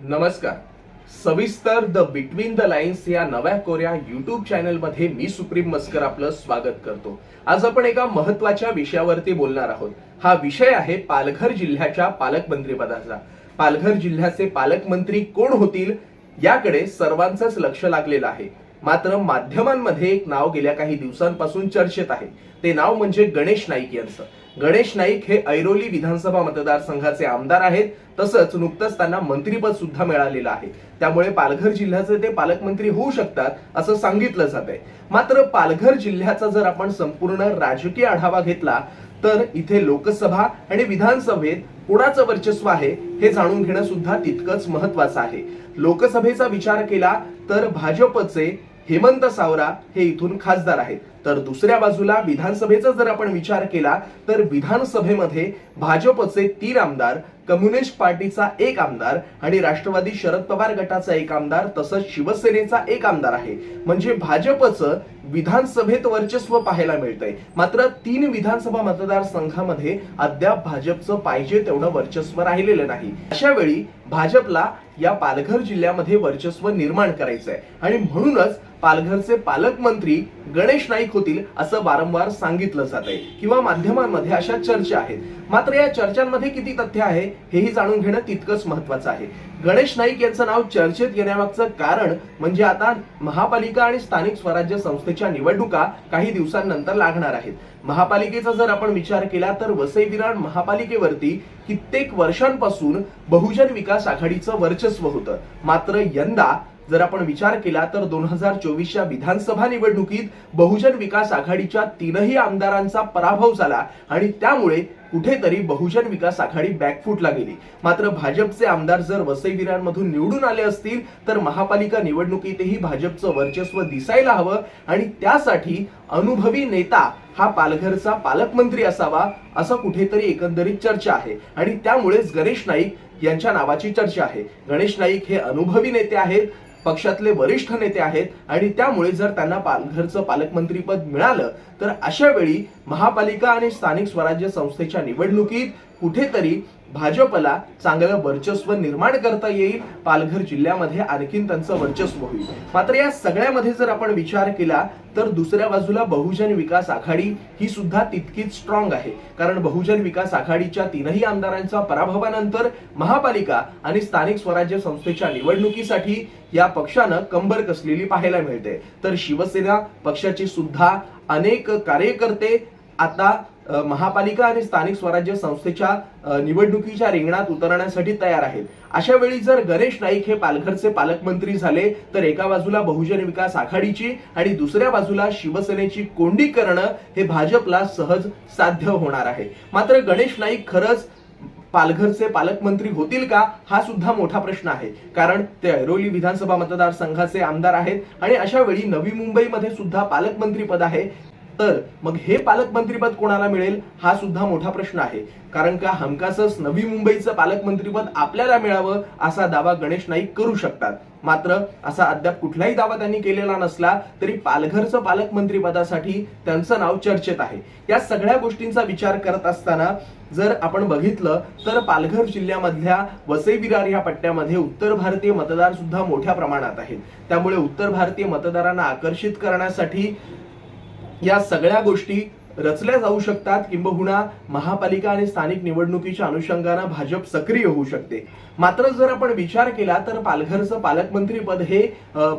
नमस्कार. सविस्तर the between the lines या नव्या कोऱ्या युट्यूब चॅनलमध्ये मी सुप्रीम मस्कर आपलं स्वागत करतो. आज आपण एका महत्त्वाच्या विषयावरती बोलणार आहोत. हा विषय आहे पालघर जिल्ह्याच्या पालकमंत्रीपदाचा पालघर जिल्ह्याचे पालकमंत्री कोण होतील याकडे सर्वांचंच लक्ष लागलेलं आहे. मात्र माध्यमांमध्ये एक नाव गेल्या काही दिवसांपासून चर्चेत आहे. ते नाव म्हणजे गणेश नाईक यांचं. गणेश नाईक हे ऐरोली विधानसभा मतदारसंघाचे आमदार आहेत. तसंच नुकतंच त्यांना मंत्रीपद सुद्धा मिळालेलं आहे. त्यामुळे पालघर जिल्ह्याचे ते पालकमंत्री होऊ शकतात असं सांगितलं जात आहे मात्र पालघर जिल्ह्याचा जर आपण संपूर्ण राजकीय आढावा घेतला तर इथे लोकसभा आणि विधानसभेत कुणाचं वर्चस्व आहे हे जाणून घेणं सुद्धा तितकंच महत्वाचं आहे. लोकसभेचा विचार केला तर भाजपचे हेमंत सावरा हे इथून खासदार आहेत. तर दुसऱ्या बाजूला विधानसभेचा जर आपण विचार केला तर विधानसभेमध्ये भाजपचे तीन आमदार कम्युनिस्ट पार्टीचा एक आमदार आणि राष्ट्रवादी शरद पवार गटाचा एक आमदार तसंच शिवसेनेचा एक आमदार आहे. म्हणजे भाजपचं विधानसभेत वर्चस्व पाहायला मिळतंय. मात्र तीन विधानसभा मतदारसंघामध्ये अद्याप भाजपचं पाहिजे तेवढं वर्चस्व राहिलेलं नाही. अशा वेळी भाजपला या पालघर जिल्ह्यामध्ये वर्चस्व निर्माण करायचंय. आणि म्हणूनच पालघरचे पालकमंत्री गणेश नाईक होतील असं वारंवार सांगितलं जात आहे किंवा माध्यमांमध्ये अशा चर्चा आहेत. मात्र या चर्चांमध्ये किती तथ्य आहे हेही जाणून घेणं तितकंच महत्वाचं आहे. गणेश नाईक यांचं नाव चर्चेत येण्यामागचं कारण म्हणजे आता महापालिका आणि स्थानिक स्वराज्य संस्थेच्या निवडणुका काही दिवसांनंतर लागणार आहेत. महापालिकेचा जर आपण विचार केला तर वसई विरार महापालिकेवरती कित्येक वर्षांपासून बहुजन विकास आघाडीचं वर्चस्व होतं. मात्र यंदा जर आपण विचार केला तर दोन हजार चोवीसच्या विधानसभा निवडणुकीत बहुजन विकास आघाडीच्या तीनही आमदारांचा पराभव झाला आणि त्यामुळे कुठेतरी बहुजन विकास आघाडी बॅकफूटला गेली. मात्र भाजपचे आमदार जर वसई विरारमधून निवडून आले असतील तर महापालिका निवडणुकीतही भाजपचं वर्चस्व दिसायला हवं आणि त्यासाठी अनुभवी नेता हा पालघरचा पालकमंत्री असावा असं कुठेतरी एकंदरीत चर्चा आहे. आणि त्यामुळेच गणेश नाईक यांच्या नावाची चर्चा आहे. गणेश नाईक हे अनुभवी नेते आहेत पक्षातले वरिष्ठ नेते आहेत आणि त्यामुळे जर त्यांना पालघरचं पालकमंत्रीपद मिळालं तर अशा वेळी महापालिका आणि स्थानिक स्वराज्य संस्थेच्या निवडणुकीत कुठेतरी भाजपला चांगलं वर्चस्व निर्माण करता येईल. पालघर जिल्ह्यामध्ये आणखीन त्यांचं वर्चस्व होईल. मात्र या सगळ्यामध्ये जर आपण विचार केला तर दुसऱ्या बाजूला बहुजन विकास आघाडी ही सुद्धा तितकीच स्ट्रॉंग आहे. कारण बहुजन विकास आघाडीच्या तीनही आमदारांच्या पराभवानंतर महापालिका आणि स्थानिक स्वराज्य संस्थेच्या निवडणुकीसाठी या पक्षानं कंबर कसलेली पाहायला मिळते. तर शिवसेना पक्षाचे सुद्धा अनेक कार्यकर्ते आता महापालिका आणि स्थानिक स्वराज्य संस्थेच्या निवडणुकीच्या रिंगणात उतरण्यासाठी तयार आहेत. अशा वेळी जर गणेश नाईक हे पालघरचे पालकमंत्री झाले तर एका बाजूला बहुजन विकास आघाडीची आणि दुसऱ्या बाजूला शिवसेनेची कोंडी करणं हे भाजपला सहज साध्य होणार आहे. मात्र गणेश नाईक खरंच पालघरचे पालकमंत्री होतील का हा सुद्धा मोठा प्रश्न आहे. कारण ते ऐरोली विधानसभा मतदारसंघाचे आमदार आहेत आणि अशा वेळी नवी मुंबईमध्ये सुद्धा पालकमंत्री पद आहे. तर मग हे पालकमंत्रीपद कोणाला मिळेल? हा सुद्धा मोठा प्रश्न आहे. कारण का हमखासच नवी मुंबईचं पालकमंत्रीपद आपल्याला मिळावं असा दावा गणेश नाईक करू शकतात. मात्र असा अद्याप कुठलाही दावा त्यांनी केलेला नसला तरी पालघरचं पालकमंत्रीपदासाठी त्यांचं नाव चर्चेत आहे. या सगळ्या गोष्टींचा विचार करत असताना जर आपण बघितलं तर पालघर जिल्ह्यामधल्या वसई विरार या पट्ट्यामध्ये उत्तर भारतीय मतदार सुद्धा मोठ्या प्रमाणात आहेत. त्यामुळे उत्तर भारतीय मतदारांना आकर्षित करण्यासाठी या सगळ्या गोष्टी रचल्या जाऊ शकतात. किंबहुना महापालिका आणि स्थानिक निवडणुकीच्या अनुषंगानं भाजप सक्रिय होऊ शकते. मात्र जर आपण विचार केला तर पालघरचं पालकमंत्री पद हे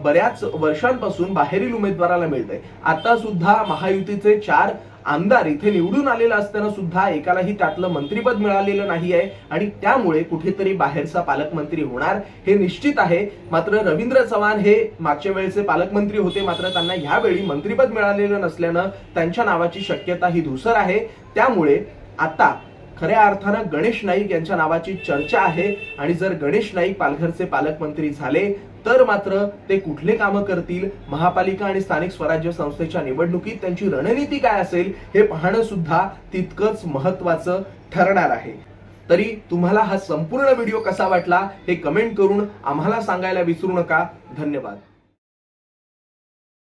बऱ्याच वर्षांपासून बाहेरील उमेदवाराला मिळतंय. आता सुद्धा महायुतीचे चार आमदार इथे निवडून आलेला असताना सुद्धा एकालाही त्यातलं मंत्रीपद मिळालेलं नाही आहे आणि त्यामुळे कुठेतरी बाहेरचा पालकमंत्री होणार हे निश्चित आहे. मात्र रवींद्र चव्हाण हे मागच्या वेळेचे पालकमंत्री होते. मात्र त्यांना ह्यावेळी मंत्रीपद मिळालेलं नसल्यानं त्यांच्या नावाची शक्यता ही धुसर आहे. त्यामुळे आता खऱ्या अर्थानं गणेश नाईक यांच्या नावाची चर्चा आहे. आणि जर गणेश नाईक पालघरचे पालकमंत्री झाले तर मात्र ते कुठले कामं करतील? महापालिका आणि स्थानिक स्वराज्य संस्थेच्या निवडणुकीत त्यांची रणनीती काय असेल? हे पाहणं सुद्धा तितकंच महत्वाचं ठरणार आहे. तरी तुम्हाला हा संपूर्ण व्हिडिओ कसा वाटला हे कमेंट करून आम्हाला सांगायला विसरू नका. धन्यवाद.